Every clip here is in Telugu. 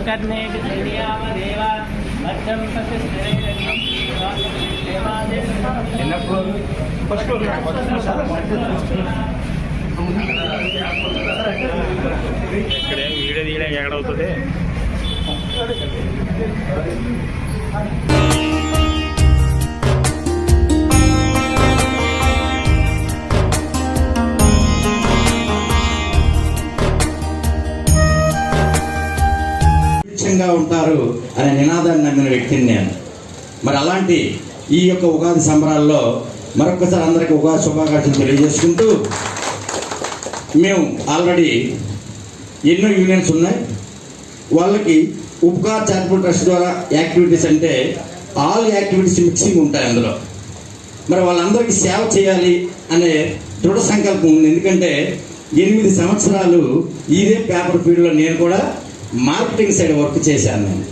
अर्धं कर्णे विधियामदेव अर्धं ఇక్కడ వీడియో తీయడానికి ఎక్కడవుతుంది సుభిక్షంగా ఉంటారు అనే నినాదాన్ని నమ్మిన వ్యక్తిని నేను. మరి అలాంటి ఈ యొక్క ఉగాది సంబరాల్లో మరొకసారి అందరికీ ఉగాది శుభాకాంక్షలు తెలియజేసుకుంటూ మేము ఆల్రెడీ ఎన్నో యూనియన్స్ ఉన్నాయి. వాళ్ళకి ఉపకార్ చారిటబుల్ ట్రస్ట్ ద్వారా యాక్టివిటీస్ అంటే ఆల్ యాక్టివిటీస్ మిక్సింగ్ ఉంటాయి అందులో. మరి వాళ్ళందరికీ సేవ చేయాలి అనే దృఢ సంకల్పం ఉంది. ఎందుకంటే ఎనిమిది సంవత్సరాలు ఇదే పేపర్ ఫీల్డ్లో నేను కూడా మార్కెటింగ్ సైడ్ వర్క్ చేశాను నేను.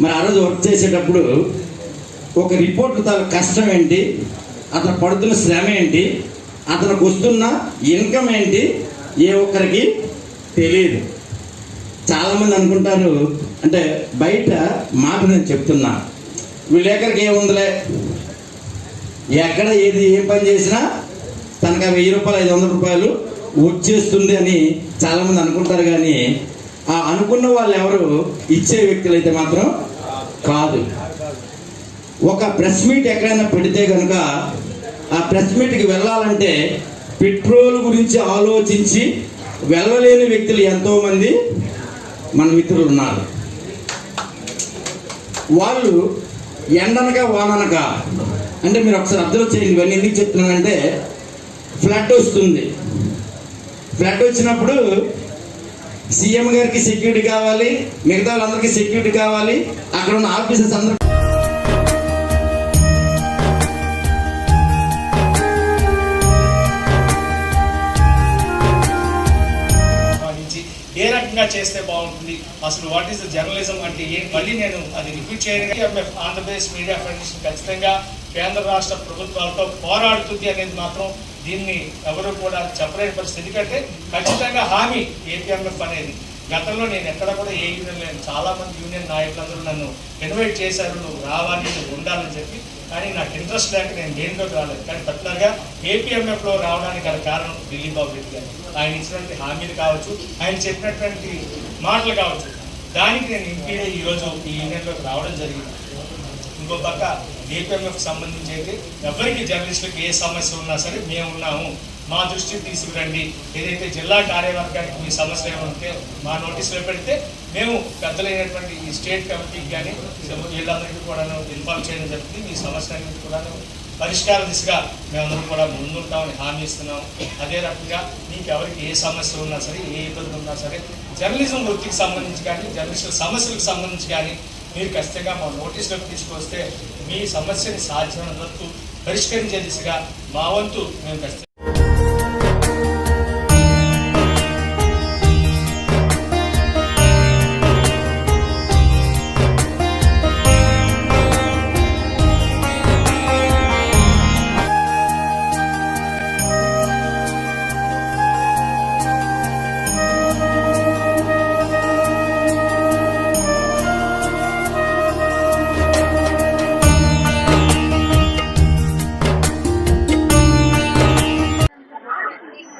మరి ఆ రోజు వర్క్ చేసేటప్పుడు ఒక రిపోర్ట్ తన కష్టం ఏంటి అతను పడుతున్న శ్రమ ఏంటి అతనికి వస్తున్న ఇన్కమ్ ఏంటి ఏ ఒక్కరికి తెలియదు. చాలామంది అనుకుంటారు అంటే బయట మాట నేను చెప్తున్నా వీళ్ళెక్కడికి ఏముందిలే ఎక్కడ ఏది ఏం పని చేసినా తనకు ఆ వెయ్యి రూపాయలు ఐదు వందల రూపాయలు వచ్చేస్తుంది అని చాలామంది అనుకుంటారు కానీ ఆ అనుకున్న వాళ్ళు ఎవరు ఇచ్చే వ్యక్తులు అయితే మాత్రం కాదు. ఒక ప్రెస్ మీట్ ఎక్కడైనా పెడితే కనుక ఆ ప్రెస్ మీట్కి వెళ్ళాలంటే పెట్రోల్ గురించి ఆలోచించి వెళ్ళలేని వ్యక్తులు ఎంతోమంది మన మిత్రులు ఉన్నారు వాళ్ళు ఎండనక వాననక అంటే మీరు ఒకసారి అబ్జర్వ్ చేయండి ఇవన్నీ ఎందుకు చెప్తున్నానంటే ఫ్లడ్ వస్తుంది. ఫ్లడ్ వచ్చినప్పుడు సీఎం గారికి సెక్యూరిటీ కావాలి మిగతా వాళ్ళందరికీ సెక్యూరిటీ కావాలి అక్కడ ఉన్న ఆఫీసర్స్ అందరూ ఏ రకంగా చేస్తే బాగుంటుంది? అసలు వాట్ ఈస్ ద జర్నలిజం అంటే ఏ? మళ్ళీ నేను అది రిపీట్ చేయడానికి ఆంధ్రప్రదేశ్ మీడియా ఫెడరేషన్ ఖచ్చితంగా కేంద్ర రాష్ట్ర ప్రభుత్వాలతో పోరాడుతుంది అనేది మాత్రం దీన్ని ఎవరు కూడా చెప్పలేని పరిస్థితి. ఎందుకంటే ఖచ్చితంగా హామీ ఏపీఎంఎఫ్ అనేది. గతంలో నేను ఎక్కడ కూడా ఏ యూనియన్ లేను చాలా మంది యూనియన్ నాయకులందరూ నన్ను ఇన్వైట్ చేశారు నువ్వు రావాలి నువ్వు ఉండాలని చెప్పి. కానీ నాకు ఇంట్రెస్ట్ లేక నేను దేనిలోకి రాలేదు. కానీ పర్టికులర్గా ఏపీఎంఎఫ్లో రావడానికి గల కారణం ఢిల్లీ బాబు రెడ్డి గారు. ఆయన ఇచ్చినటువంటి హామీలు కావచ్చు ఆయన చెప్పినటువంటి మాటలు కావచ్చు. దానికి నేను ఇంపీడే ఈరోజు ఈ యూనియన్లోకి రావడం జరిగింది. ఇంకో పక్క ఏపీఎంఎఫ్ సంబంధించి అయితే ఎవరికి జర్నలిస్టులకు ఏ సమస్య ఉన్నా సరే మేము ఉన్నాము. మా దృష్టికి తీసుకురండి. ఏదైతే జిల్లా కార్యవర్గానికి మీ సమస్య ఏమంటే మా నోటీసులో పెడితే మేము పెద్దలైనటువంటి ఈ స్టేట్ కమిటీకి కానీ వీళ్ళందరికీ కూడా ఇన్వాల్వ్ చేయడం జరుగుతుంది. మీ సమస్య అనేది కూడా పరిష్కార దిశగా మేమందరం కూడా ముందుంటామని హామీ ఇస్తున్నాం అదే రకంగా మీకు ఎవరికి ఏ సమస్య ఉన్నా సరే ఏ ఇబ్బంది ఉన్నా సరే జర్నలిజం వృత్తికి సంబంధించి కానీ జర్నలిస్టుల సమస్యలకు సంబంధించి కానీ మీరు ఖచ్చితంగా మా నోటీసులకు తీసుకొస్తే మీ సమస్యని సాధ్యమైనంత పరిష్కరించే దిశగా మా వంతు మేము ఖచ్చితంగా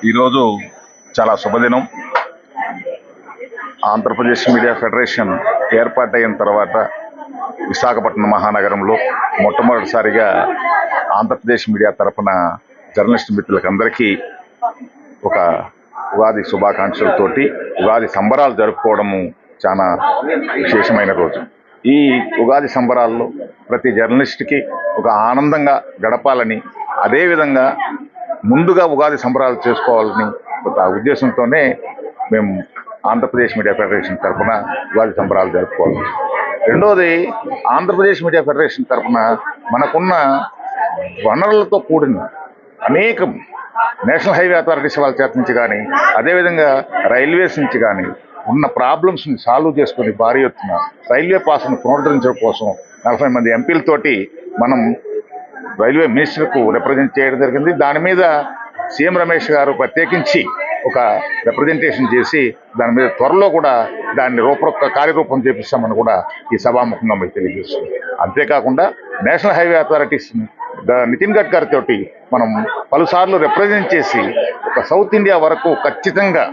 ఈరోజు చాలా శుభదినం. ఆంధ్రప్రదేశ్ మీడియా ఫెడరేషన్ ఏర్పాటైన తర్వాత విశాఖపట్నం మహానగరంలో మొట్టమొదటిసారిగా ఆంధ్రప్రదేశ్ మీడియా తరపున జర్నలిస్ట్ మిత్రులకందరికీ ఒక ఉగాది శుభాకాంక్షలతోటి ఉగాది సంబరాలు జరుపుకోవడము చాలా విశేషమైన రోజు. ఈ ఉగాది సంబరాల్లో ప్రతి జర్నలిస్ట్కి ఒక ఆనందంగా గడపాలని అదేవిధంగా ముందుగా ఉగాది సంబరాలు చేసుకోవాలని ఒక ఉద్దేశంతోనే మేము ఆంధ్రప్రదేశ్ మీడియా ఫెడరేషన్ తరఫున ఉగాది సంబరాలు జరుపుకోవాలి. రెండోది ఆంధ్రప్రదేశ్ మీడియా ఫెడరేషన్ తరఫున మనకున్న వనరులతో కూడిన అనేకం నేషనల్ హైవే అథారిటీస్ వాళ్ళ చేత నుంచి కానీ అదేవిధంగా రైల్వేస్ నుంచి కానీ ఉన్న ప్రాబ్లమ్స్ని సాల్వ్ చేసుకుని భారీ ఎత్తున రైల్వే పాస్ను పునరుద్ధరించడం కోసం నలభై మంది ఎంపీలతోటి మనం రైల్వే మినిస్టర్కు రిప్రజెంట్ చేయడం జరిగింది. దాని మీద సీఎం రమేష్ గారు ప్రత్యేకించి ఒక రిప్రజెంటేషన్ చేసి దాని మీద త్వరలో కూడా దాన్ని రూప కార్యరూపం చేపిస్తామని కూడా ఈ సభాముఖంగా మీకు తెలియజేస్తుంది అంతేకాకుండా national highway authorities Nitin Gadkari తోటి మనం పలుసార్లు రిప్రజెంట్ చేసి ఒక సౌత్ ఇండియా వరకు ఖచ్చితంగా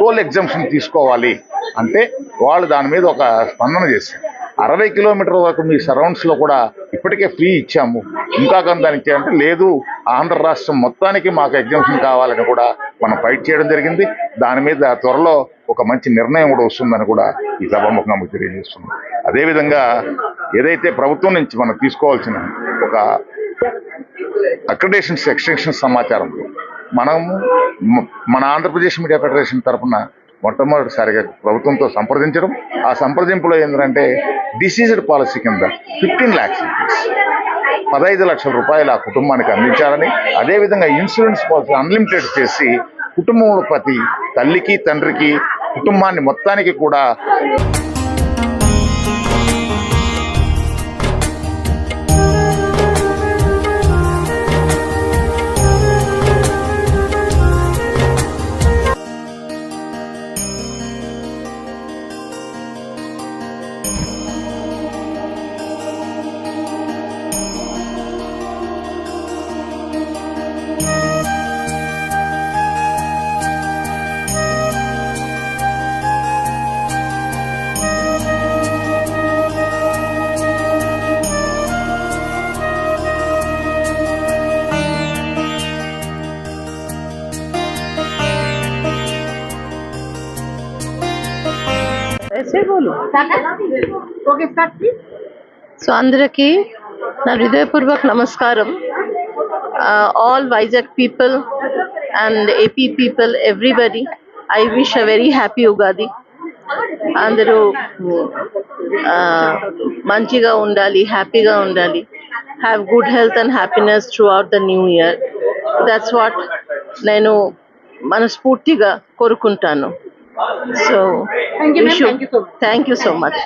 టోల్ ఎగ్జామ్షన్ తీసుకోవాలి అంటే వాళ్ళు దాని మీద ఒక స్పందన చేశారు. అరవై కిలోమీటర్ల వరకు మీ సరౌండ్స్లో కూడా ఇప్పటికే ఫ్రీ ఇచ్చాము. ఇంకా కానీ దానికి ఇచ్చారంటే లేదు. ఆంధ్ర రాష్ట్రం మొత్తానికి మాకు ఎగ్జామ్షన్ కావాలని కూడా మనం ఫైట్ చేయడం జరిగింది. దాని మీద త్వరలో ఒక మంచి నిర్ణయం కూడా వస్తుందని కూడా ఈ సభాముఖంగా మీకు తెలియజేస్తున్నాం. అదేవిధంగా ఏదైతే ప్రభుత్వం నుంచి మనం తీసుకోవాల్సిన ఒక అక్రిడేషన్స్ ఎక్స్టెన్షన్ సమాచారంలో మనము మన ఆంధ్రప్రదేశ్ మీడియా ఫెడరేషన్ తరఫున మొట్టమొదటిసారిగా ప్రభుత్వంతో సంప్రదించడం. ఆ సంప్రదింపులో ఏంటంటే డిసీజ్డ్ పాలసీ కింద ఫిఫ్టీన్ ల్యాక్స్ పదహైదు లక్షల రూపాయలు ఆ కుటుంబానికి అందించాలని అదేవిధంగా ఇన్సూరెన్స్ పాలసీ అన్లిమిటెడ్ చేసి కుటుంబంలో ప్రతి తల్లికి తండ్రికి కుటుంబాన్ని మొత్తానికి కూడా సో అందరికీ నా హృదయపూర్వక నమస్కారం. All Vizag people and AP people everybody I wish a very happy Ugadi అందరూ uh, మంచిగా ఉండాలి హ్యాపీగా ఉండాలి. Have good health and happiness throughout the new year that's what నేను మనస్ఫూర్తిగా కోరుకుంటాను. So Thank you, ma'am. Thank you so much. Thank you so much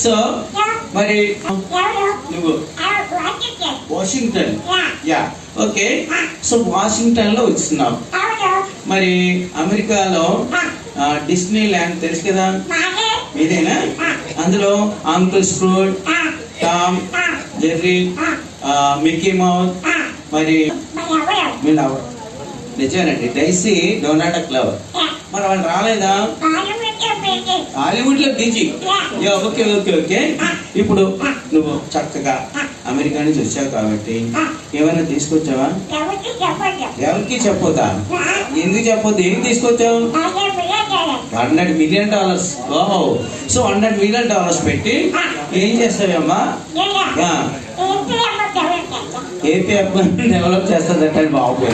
so మరి నువ్వు వాషింగ్టన్ యా ఓకే సో వాషింగ్టన్లో వచ్చినావు. మరి అమెరికాలో డిస్నీ ల్యాండ్ తెలుసు కదా? ఇదేనా? అందులో uncle Scrooge Tom Jerry Mickey Mouse మరి మీ లవర్ నిజమేనండి. Daisy Donald clever. మరి వాళ్ళు రాలేదా? హాలీవుడ్లో బీజీ ఓకే ఓకే ఓకే. ఇప్పుడు నువ్వు చక్కగా అమెరికా నుంచి వచ్చావు కాబట్టి ఏమైనా తీసుకొచ్చావా? ఎవరికి చెప్పొద్దా. ఎందుకు చెప్పొద్దు? ఏం తీసుకొచ్చావు? Hundred million dollars. ఓహో సో హండ్రెడ్ మిలియన్ డాలర్స్ పెట్టి ఏం చేస్తావమ్మా? ఏపీ డెవలప్ చేస్తుందంటే బాబు.